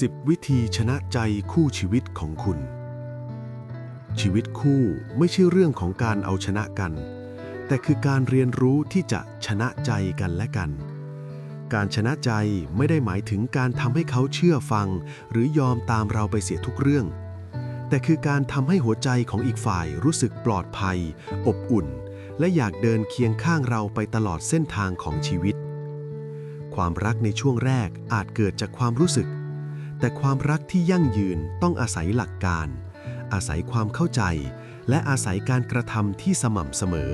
10 วิธีชนะใจคู่ชีวิตของคุณ ชีวิตคู่ไม่ใช่เรื่องของการเอาชนะกัน แต่คือการเรียนรู้ที่จะชนะใจกันและกัน การชนะใจไม่ได้หมายถึงการทำให้เขาเชื่อฟัง หรือยอมตามเราไปเสียทุกเรื่อง แต่คือการทำให้หัวใจของอีกฝ่ายรู้สึกปลอดภัย อบอุ่น และอยากเดินเคียงข้างเราไปตลอดเส้นทางของชีวิต ความรักในช่วงแรกอาจเกิดจากความรู้สึก แต่ความรักที่ยั่งยืนต้องอาศัยหลักการ อาศัยความเข้าใจ และอาศัยการกระทำที่สม่ำเสมอ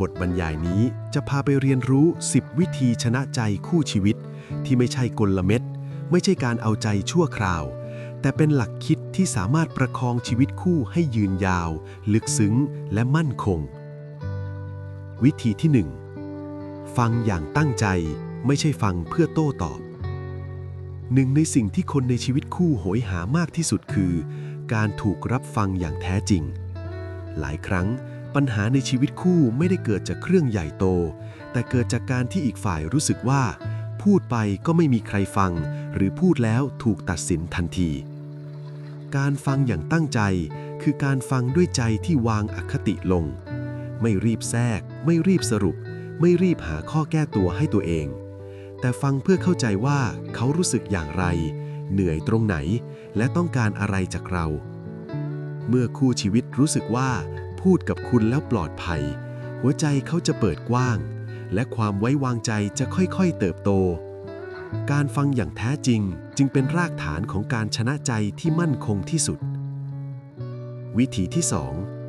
บทบรรยายนี้จะพาไปเรียนรู้ 10 วิธีชนะใจคู่ชีวิต ที่ไม่ใช่กลเม็ด ไม่ใช่การเอาใจชั่วคราว แต่เป็นหลักคิดที่สามารถประคองชีวิตคู่ให้ยืนยาว ลึกซึ้งและมั่นคง วิธีที่ 1 ฟังอย่างตั้งใจไม่ใช่ฟังเพื่อโต้ตอบ หนึ่งในสิ่งที่คนในชีวิตคู่โหยหามากที่สุดคือ การถูกรับฟังอย่างแท้จริง หลายครั้งปัญหาในชีวิตคู่ไม่ได้เกิดจากเครื่องใหญ่โต แต่เกิดจากการที่อีกฝ่ายรู้สึกว่า พูดไปก็ไม่มีใครฟัง หรือพูดแล้วถูกตัดสินทันที การฟังอย่างตั้งใจ คือการฟังด้วยใจที่วางอคติลง ไม่รีบแทรก ไม่รีบสรุป ไม่รีบหาข้อแก้ตัวให้ตัวเอง แต่ฟังเพื่อเข้าใจว่าเขารู้สึกอย่างไร เหนื่อยตรงไหน และต้องการอะไรจากเรา เมื่อคู่ชีวิตรู้สึกว่า พูดกับคุณแล้วปลอดภัย หัวใจเขาจะเปิดกว้าง และความไว้วางใจจะค่อยๆเติบโต การฟังอย่างแท้จริงจึงเป็นรากฐานของการชนะใจที่มั่นคงที่สุด วิธีที่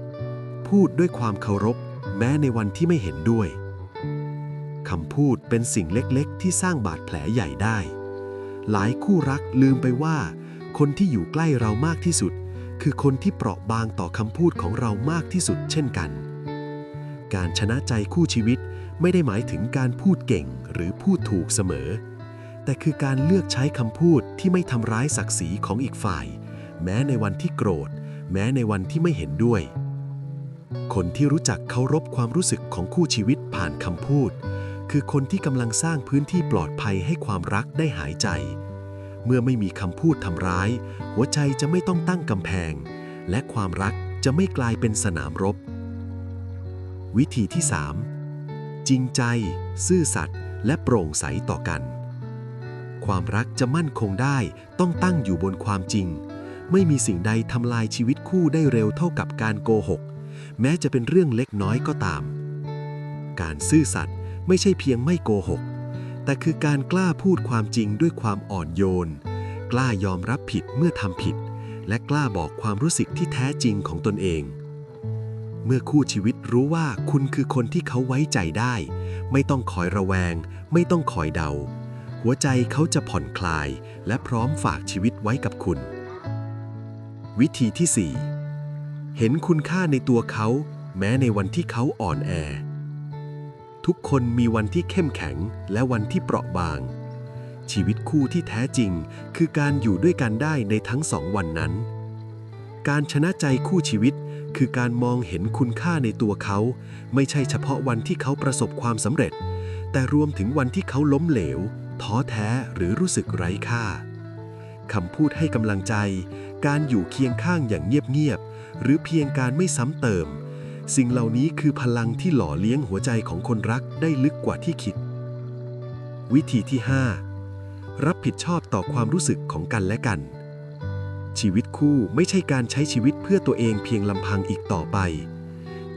2 พูดด้วยความเคารพ แม้ในวันที่ไม่เห็นด้วย คำพูดเป็นสิ่งเล็กๆ ที่สร้างบาดแผลใหญ่ได้ หลายคู่รักลืมไปว่า คนที่อยู่ใกล้เรามากที่สุด คือคนที่เปราะบางต่อคำพูดของเรามากที่สุดเช่นกัน การชนะใจคู่ชีวิตไม่ได้หมายถึงการพูดเก่งหรือพูดถูกเสมอ แต่คือการเลือกใช้คำพูดที่ไม่ทำร้ายศักดิ์ศรีของอีกฝ่าย แม้ในวันที่โกรธ แม้ในวันที่ไม่เห็นด้วยคนที่รู้จักเคารพความรู้สึกของคู่ชีวิตผ่านคำพูด คือคนที่กำลังสร้างพื้นที่ปลอดภัยให้ความรักได้หายใจ เมื่อไม่มีคำพูดทำร้าย หัวใจจะไม่ต้องตั้งกำแพง และความรักจะไม่กลายเป็นสนามรบ วิธีที่ 3 จริงใจ ซื่อสัตย์และโปร่งใสต่อกัน ความรักจะมั่นคงได้ต้องตั้งอยู่บนความจริง ไม่มีสิ่งใดทำลายชีวิตคู่ได้เร็วเท่ากับการโกหก แม้จะเป็นเรื่องเล็กน้อยก็ตาม การซื่อสัตย์ ไม่ใช่เพียงไม่โกหก แต่คือการกล้าพูดความจริงด้วยความอ่อนโยน กล้ายอมรับผิดเมื่อทำผิด และกล้าบอกความรู้สึกที่แท้จริงของตนเอง เมื่อคู่ชีวิตรู้ว่าคุณคือคนที่เขาไว้ใจได้ ไม่ต้องคอยระแวง ไม่ต้องคอยเดา หัวใจเขาจะผ่อนคลาย และพร้อมฝากชีวิตไว้กับคุณ วิธีที่ 4 เห็นคุณค่าในตัวเขา แม้ในวันที่เขาอ่อนแอ ทุกคนมีวันที่เข้มแข็งและวันที่เปราะบาง ชีวิตคู่ที่แท้จริงคือการอยู่ด้วยกันได้ในทั้งสองวันนั้น การชนะใจคู่ชีวิตคือการมองเห็นคุณค่าในตัวเขา ไม่ใช่เฉพาะวันที่เขาประสบความสำเร็จ แต่รวมถึงวันที่เขาล้มเหลว ท้อแท้หรือรู้สึกไร้ค่าคำพูดให้กำลังใจ การอยู่เคียงข้างอย่างเงียบๆหรือเพียงการไม่ซ้ำเติม สิ่งเหล่านี้คือพลังที่หล่อเลี้ยงหัวใจของคนรักได้ลึกกว่าที่คิด วิธีที่ 5 รับผิดชอบต่อความรู้สึกของกันและกัน ชีวิตคู่ไม่ใช่การใช้ชีวิตเพื่อตัวเองเพียงลำพังอีกต่อไป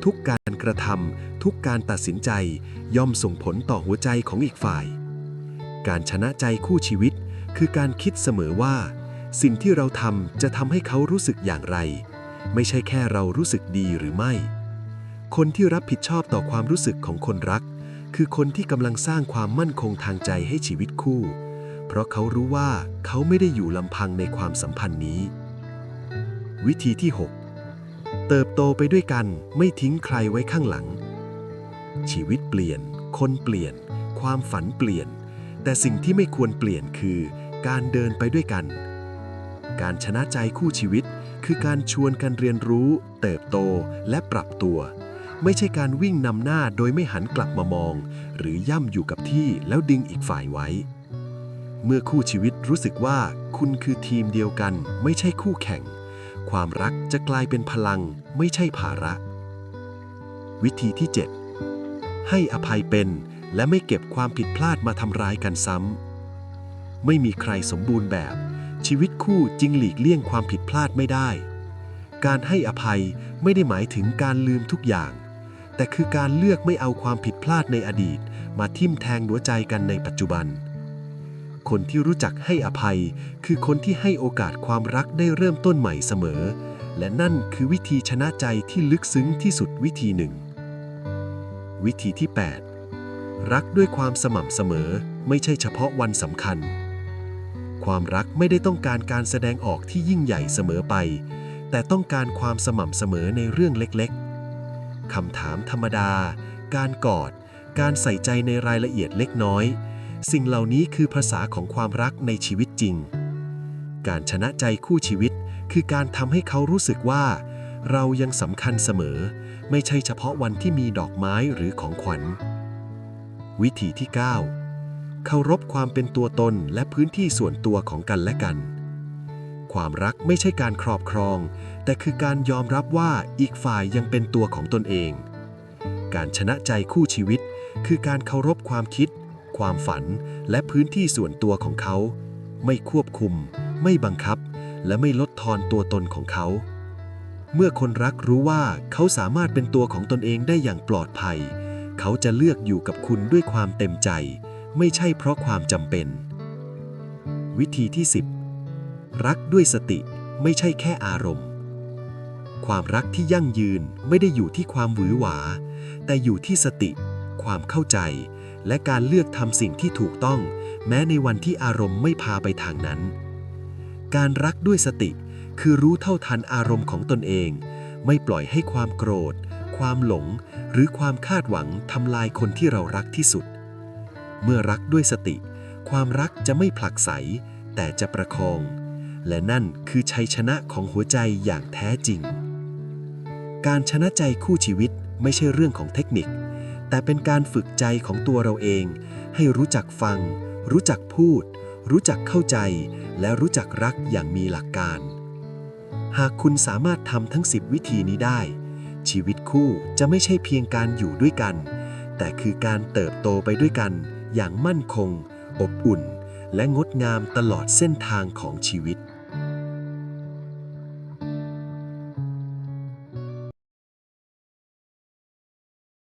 ทุกการกระทำทุกการตัดสินใจย่อมส่งผลต่อหัวใจของอีกฝ่าย การชนะใจคู่ชีวิต คือการคิดเสมอว่า สิ่งที่เราทำจะทำให้เขารู้สึกอย่างไร ไม่ใช่แค่เรารู้สึกดีหรือไม่ คนที่รับผิดชอบต่อความรู้สึกของคนรัก คือคนที่กำลังสร้างความมั่นคงทางใจให้ชีวิตคู่ เพราะเขารู้ว่าเขาไม่ได้อยู่ลำพังในความสัมพันธ์นี้ วิธีที่ 6 เติบโตไปด้วยกันไม่ทิ้งใครไว้ข้างหลัง ชีวิตเปลี่ยน คนเปลี่ยน ความฝันเปลี่ยน แต่สิ่งที่ไม่ควรเปลี่ยนคือการเดินไปด้วยกัน การชนะใจคู่ชีวิตคือการชวนกันเรียนรู้ เติบโตและปรับตัว ไม่ใช่การวิ่งนำหน้าโดยไม่หันกลับมามอง หรือย่ำอยู่กับที่แล้วดึงอีกฝ่ายไว้ เมื่อคู่ชีวิตรู้สึกว่าคุณคือทีมเดียวกัน ไม่ใช่คู่แข่ง ความรักจะกลายเป็นพลัง ไม่ใช่ภาระ วิธีที่ 7 ให้อภัยเป็น และไม่เก็บความผิดพลาดมาทำร้ายกันซ้ำไม่มีใครสมบูรณ์แบบ ชีวิตคู่จึงหลีกเลี่ยงความผิดพลาดไม่ได้การให้อภัยไม่ได้หมายถึงการลืมทุกอย่าง แต่คือการเลือกไม่เอาความผิดพลาดในอดีต มาทิ่มแทงหัวใจกันในปัจจุบัน คนที่รู้จักให้อภัย คือคนที่ให้โอกาสความรักได้เริ่มต้นใหม่เสมอ และนั่นคือวิธีชนะใจที่ลึกซึ้งที่สุดวิธีหนึ่ง วิธีที่ 8 รักด้วยความสม่ำเสมอ ไม่ใช่เฉพาะวันสำคัญ ความรักไม่ได้ต้องการการแสดงออกที่ยิ่งใหญ่เสมอไป แต่ต้องการความสม่ำเสมอในเรื่องเล็กๆ คำถามธรรมดา การกอด การใส่ใจในรายละเอียดเล็กน้อย สิ่งเหล่านี้คือภาษาของความรักในชีวิตจริง การชนะใจคู่ชีวิต คือการทำให้เขารู้สึกว่า เรายังสำคัญเสมอ ไม่ใช่เฉพาะวันที่มีดอกไม้หรือของขวัญ วิธีที่ 9 เคารพความเป็นตัวตนและพื้นที่ส่วนตัวของกันและกัน ความรักไม่ใช่การครอบครอง แต่คือการยอมรับว่าอีกฝ่ายยังเป็นตัวของตนเอง การชนะใจคู่ชีวิต คือการเคารพความคิด ความฝัน และพื้นที่ส่วนตัวของเขา ไม่ควบคุม ไม่บังคับ และไม่ลดทอนตัวตนของเขา เมื่อคนรักรู้ว่าเขาสามารถเป็นตัวของตนเองได้อย่างปลอดภัย เขาจะเลือกอยู่กับคุณด้วยความเต็มใจ ไม่ใช่เพราะความจำเป็น วิธีที่ 10 รักด้วยสติไม่ใช่แค่อารมณ์ ความรักที่ยั่งยืนไม่ได้อยู่ที่ความหวือหวา แต่อยู่ที่สติ ความเข้าใจ และการเลือกทำสิ่งที่ถูกต้อง แม้ในวันที่อารมณ์ไม่พาไปทางนั้น การรักด้วยสติคือรู้เท่าทันอารมณ์ของตนเอง ไม่ปล่อยให้ความโกรธ ความหลง หรือความคาดหวังทำลายคนที่เรารักที่สุด เมื่อรักด้วยสติ ความรักจะไม่ผลักไสแต่จะประคอง และนั่นคือชัยชนะของหัวใจอย่างแท้จริง การชนะใจคู่ชีวิตไม่ใช่เรื่องของเทคนิค แต่เป็นการฝึกใจของตัวเราเอง ให้รู้จักฟัง รู้จักพูด รู้จักเข้าใจ และรู้จักรักอย่างมีหลักการ หากคุณสามารถทำทั้ง 10 วิธีนี้ได้ ชีวิตคู่จะไม่ใช่เพียงการอยู่ด้วยกัน แต่คือการเติบโตไปด้วยกัน อย่างมั่นคง อบอุ่น และงดงามตลอดเส้นทางของชีวิต